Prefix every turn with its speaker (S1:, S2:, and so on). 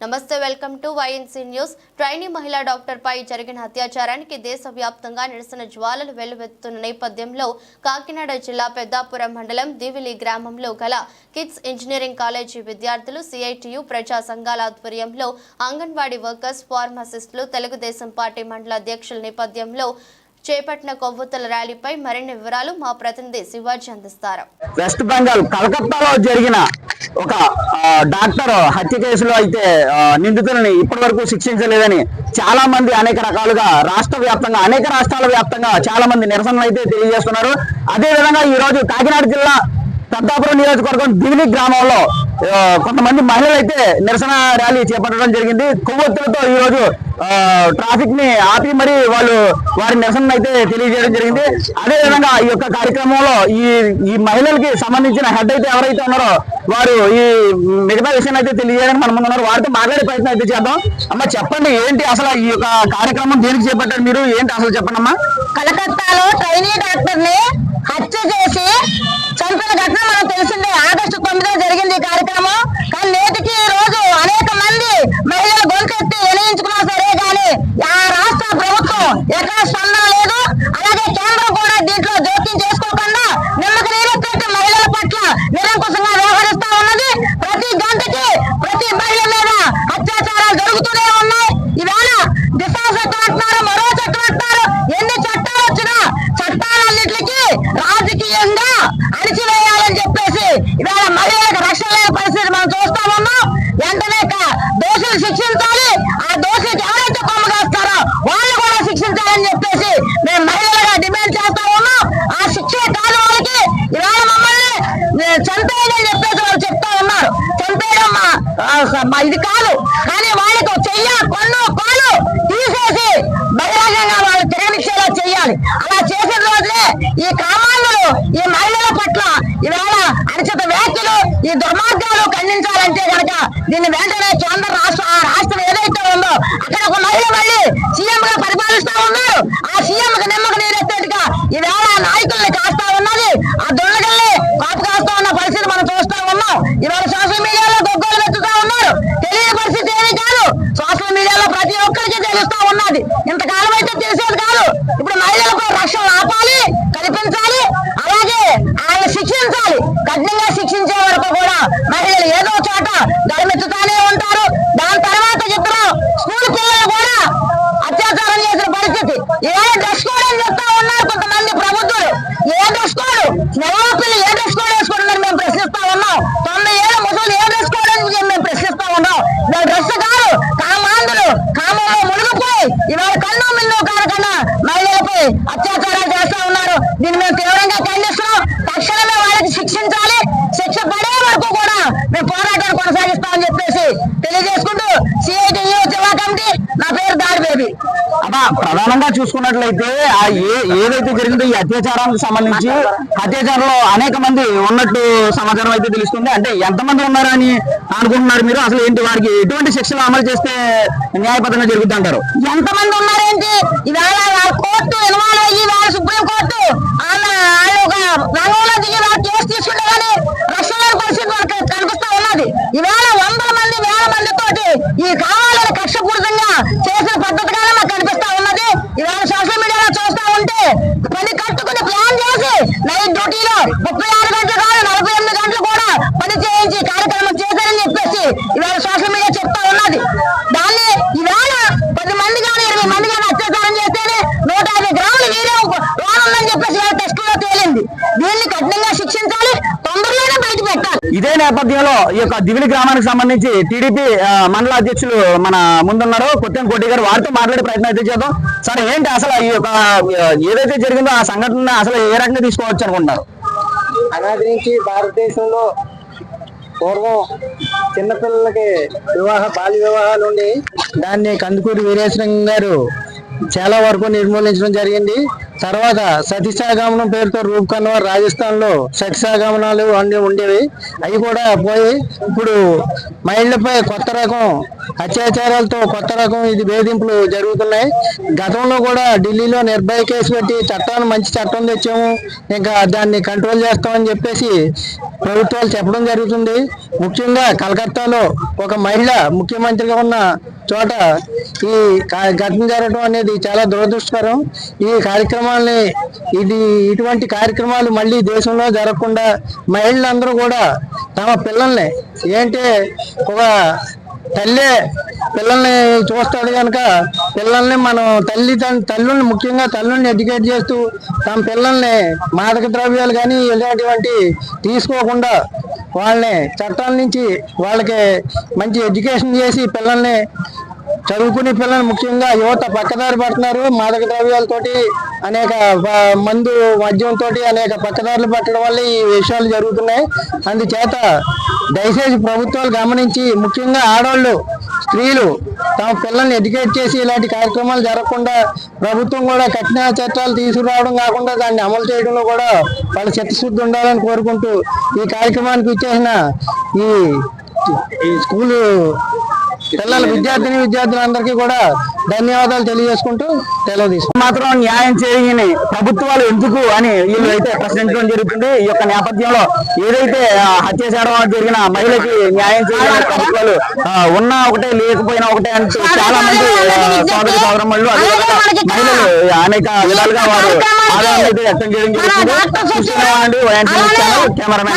S1: నమస్తే welcome to YNC news trainee మహిళా doctor పై జరిగిన అత్యాచారానికి దేశవ్యాప్తంగా నిరసన జ్వాలలు వెల్లువెత్తుతున్న నేపథ్యంలో కాకినాడ జిల్లా పెద్దాపురం మండలం దివిలి గ్రామంలో గల కిడ్స్ ఇంజనీరింగ్ కాలేజీ విద్యార్థులు సిఐటియు ప్రజా సంఘాల ఆధ్వర్యంలో అంగన్వాడీ వర్కర్స్ ఫార్మసిస్టులు తెలుగుదేశం పార్టీ మండల అధ్యక్షుల నేపథ్యంలో చేపట్టిన కొవ్వొత్తుల ర్యాలీపై మరిన్ని వివరాలు మా ప్రతినిధి శివాజీ అందిస్తారు.
S2: వెస్ట్ బెంగాల్ కలకత్తాలో జరిగిన ఒక డాక్టర్ హత్య కేసులో అయితే నిందితులని ఇప్పటి వరకు శిక్షించలేదని చాలా మంది అనేక రకాలుగా రాష్ట్ర వ్యాప్తంగా అనేక రాష్ట్రాల వ్యాప్తంగా చాలా మంది నిరసనలు అయితే తెలియజేస్తున్నారు. అదే విధంగా ఈ రోజు కాకినాడ జిల్లా పెద్దాపురం నియోజకవర్గం దివిలి గ్రామంలో కొంతమంది మహిళలు అయితే నిరసన ర్యాలీ చేపట్టడం జరిగింది. కొవ్వొత్తులతో ఈ రోజు ట్రాఫిక్ని ఆపి మరి వాళ్ళు వారి నిరసన అయితే తెలియజేయడం జరిగింది. అదే విధంగా ఈ యొక్క కార్యక్రమంలో ఈ ఈ మహిళలకి సంబంధించిన హెడ్ అయితే ఎవరైతే ఉన్నారో వారు ఈ మిగతా విషయాన్ని అయితే తెలియజేయడానికి మన ఉన్నారు వారితో మాట్లాడే ప్రయత్నం అయితే చేద్దాం. అమ్మ చెప్పండి ఏంటి అసలు ఈ యొక్క కార్యక్రమం? దేనికి చేపట్టారు మీరు? ఏంటి అసలు చెప్పండి అమ్మా
S3: కలకత్తాలో ట్రైనీ డాక్టర్ని హత్య చేసి కోల్పోయిన ఘటన మనకు తెలిసిందే. ఆగస్టు తొమ్మిదో జరిగింది ఈ కార్యక్రమం కానీ నేటికి ఈ రోజు అనేక మంది మహిళలు గొంతెత్తి వినియించుకున్నా సరే కానీ ఆ రాష్ట్ర ప్రభుత్వం ఎక్కడ స్పందన లేదు అలాగే కేంద్రం కూడా దీంట్లో జోక్యం చేసుకోకుండా నిమ్మక నీరెత్తి మహిళల పట్ల నిరంకుశంగా వ్యవహరిస్తా ఉన్నది ప్రతి గంటకి ప్రతి మహిళ మీద అత్యాచారాలు జరుగుతూనే ఉన్నాయి ఈవేళ దిశ చట్టం అంటున్నారు మరో చట్టం అంటున్నారు ఎన్ని చట్టాలు వచ్చినా చట్టాలన్నిటికీ రాజకీయంగా అణిచివేయాలని చెప్పేసి ఇవాళ మహిళలకు రక్షణ లేని పరిస్థితి మనం చూస్తా ఉన్నాం వెంటనే క- దోషులు శిక్షించాలి ఆ దోషులకు ఎవరైతే కొమ్మ కాస్తారో వాళ్ళు కూడా శిక్షించాలని చెప్పేసి మేము మహిళలుగా డిమాండ్ చేస్తా ఉన్నాం ఆ శిక్షే కాదు వాళ్ళకి ఇవాళ మమ్మల్ని ఏ, చంపేయని చెప్పేసి వాళ్ళు చెప్తా ఉన్నారు చంపేయడం మా ఆ, స- మా ఇది కాదు. కానీ వాళ్ళకి చెయ్య కొన్ను కోలు తీసేసి బహిరంగంగా వాళ్ళు తిరగనిచ్చేలా చెయ్యాలి. అలా చేసిన రోజులే ఈ కామాంధులు ఈ మహిళల పట్ల ఈవేళ అనిచిత వ్యాఖ్యలు ఈ దుర్మార్గాలు ఖండించాలంటే కనుక దీన్ని వెంటనే కేంద్ర రాష్ట్ర ఆ రాష్ట్రం ఏదైతే ఉందో అక్కడ ఒక మహిళ మళ్ళీ సీఎం గా పరిపాలిస్తా ఉన్నారు. ఆ సీఎం కి నిమ్మక నీరెత్తేట్టుగా ఈవేళ ఆ నాయకుల్ని కాస్తా ఉన్నది ఆ దొంగల్ని కాపు కాస్తా ఉన్న పరిస్థితి మనం చూస్తా ఉన్నాం ఇవాళ సోషల్ మీడియాలో గొగ్గోలు వెతుకుతా ఉన్నారు తెలియని పరిస్థితి ఏమీ కాదు సోషల్ మీడియాలో ప్రతి ఒక్కరికి తెలుస్తా ఉన్నది ఇంతకాలం అయితే తెలిసేది కాదు ఇప్పుడు మహిళలకు రక్షణ ఆపాలి కల్పించాలి అలాగే ఆయన శిక్షించాలి కఠినంగా శిక్షించే వరకు కూడా మహిళలు ఏదో చోట గడిమెత్తుతానే ఉంటారు దాని తర్వాత ఇద్దరు స్కూల్ పిల్లలు కూడా అత్యాచారం చేసిన పరిస్థితి ఏ డ్రెస్ అని చెప్తా ఉన్నారు కొంతమంది ప్రభుత్వాలు. ఏ డ్రెస్ కోడ్? నెలవ ఏ డ్రెస్ కోడ్ వేసుకుంటున్నారు మేము ప్రశ్నిస్తా ఉన్నాం. తొమ్మిది ఏళ్ళ ముసలు ఏ డ్రెస్ కోడ్ అని మేము ప్రశ్నిస్తా ఉన్నాం. ఇవాళ డ్రెస్ కాదు కామాంధులు కామంలో మునిగిపోయి ఇవాళ కన్ను మిన్ను కారకుండా మహిళలపై అత్యాచారాలు చేస్తా ఉన్నారు. దీన్ని మేము తీవ్రంగా ఖండిస్తున్నాం. తక్షణమే వాళ్ళకి శిక్షించాలి. శిక్ష పడే వరకు కూడా మేము పోరాటాన్ని కొనసాగిస్తామని చెప్పేసి తెలియజేసుకుంటూ సిఐటి జిల్లా కమిటీ
S2: అబ్బా ప్రధానంగా చూసుకున్నట్లయితే ఆ ఏ ఏదైతే జరిగిందో ఈ అత్యాచారానికి సంబంధించి అత్యాచారంలో అనేక మంది ఉన్నట్టు సమాచారం అయితే తెలుస్తుంది. అంటే ఎంతమంది ఉన్నారని అనుకుంటున్నారు మీరు? అసలు ఏంటి వారికి ఎటువంటి శిక్షలు అమలు చేస్తే న్యాయబద్ధంగా జరుగుద్ది అంటారు?
S3: ఎంతమంది ఉన్నారేంటి? ఇవాళ వాళ్ళ కోర్టు ఇన్వాల్వ్ అయ్యి వాళ్ళ సుప్రీం కోర్టు
S2: నేపథ్యంలో ఈ యొక్క దివిలి గ్రామానికి సంబంధించి టీడీపీ మండల అధ్యక్షులు మన ముందున్నారు. కొత్తెం కోటి గారు వారితో మాట్లాడే ప్రయత్నం అయితే చేద్దాం. సరే ఏంటి అసలు ఈ యొక్క ఏదైతే జరిగిందో ఆ సంఘటన అసలు ఏ రకంగా తీసుకోవచ్చు అనుకుంటున్నారు?
S4: అనాది నుంచి భారతదేశంలో పూర్వం చిన్నపిల్లలకి వివాహ బాల్య వివాహాలు ఉండి దాన్ని కందుకూరి వీరేశ్వరం గారు చాలా వరకు నిర్మూలించడం జరిగింది. తర్వాత సతీసాగమనం పేరుతో రూపకన్వర్ రాజస్థాన్లో సతీసాగమనాలు అన్ని ఉండేవి. అవి కూడా పోయి ఇప్పుడు మహిళలపై కొత్త రకం అత్యాచారాలతో కొత్త రకం ఇది వేధింపులు జరుగుతున్నాయి. గతంలో కూడా ఢిల్లీలో నిర్భయ కేసు పెట్టి చట్టాన్ని మంచి చట్టం తెచ్చాము. ఇంకా దాన్ని కంట్రోల్ చేస్తామని చెప్పేసి ప్రభుత్వాలు చెప్పడం జరుగుతుంది. ముఖ్యంగా కలకత్తాలో ఒక మహిళ ముఖ్యమంత్రిగా ఉన్న చోట ఈ ఘటన జరగడం అనేది చాలా దురదృష్టకరం. ఈ కార్యక్రమాన్ని ఇది ఇటువంటి కార్యక్రమాలు మళ్ళీ దేశంలో జరగకుండా మహిళలందరూ కూడా తమ పిల్లల్ని ఏంటి ఒక తల్లే పిల్లల్ని చూస్తాడు కనుక పిల్లల్ని మనం తల్లి తల్లుల్ని ముఖ్యంగా తల్లుల్ని ఎడ్యుకేట్ చేస్తూ తమ పిల్లల్ని మాదక ద్రవ్యాలు కానీ ఇలాంటివంటి తీసుకోకుండా వాళ్ళని చట్టాల నుంచి వాళ్ళకి మంచి ఎడ్యుకేషన్ చేసి పిల్లల్ని చదువుకునే పిల్లలు ముఖ్యంగా యువత పక్కదారి పడుతున్నారు మాదక ద్రవ్యాలతోటి అనేక మందు మద్యంతో అనేక పక్కదారులు పట్టడం వల్ల ఈ విషయాలు జరుగుతున్నాయి. అందుచేత దయచేసి ప్రభుత్వాలు గమనించి ముఖ్యంగా ఆడవాళ్ళు స్త్రీలు తమ పిల్లల్ని ఎడ్యుకేట్ చేసి ఇలాంటి కార్యక్రమాలు జరగకుండా ప్రభుత్వం కూడా కఠిన చట్టాలు తీసుకురావడం కాకుండా దాన్ని అమలు చేయడంలో కూడా వాళ్ళ చిత్తశుద్ధి ఉండాలని కోరుకుంటూ ఈ కార్యక్రమానికి ఇచ్చేసిన ఈ స్కూలు పిల్లల విద్యార్థిని విద్యార్థులందరికీ కూడా ధన్యవాదాలు తెలియజేసుకుంటూ సెలవు
S2: మాత్రం న్యాయం చేయని ప్రభుత్వాలు ఎందుకు అని వీళ్ళు అయితే ప్రశ్నించడం జరుగుతుంది. ఈ యొక్క నేపథ్యంలో ఏదైతే హత్య చేయడం జరిగిన మహిళకి న్యాయం చేయని ప్రభుత్వాలు ఉన్నా ఒకటే లేకపోయినా ఒకటే అంటూ చాలా మంది సోదరి సోదరమ్మలు మహిళలు అనేక విధాలుగా వారు ఆదాయం అయితే వ్యక్తం చేయడం జరుగుతుంది. కెమెరామెన్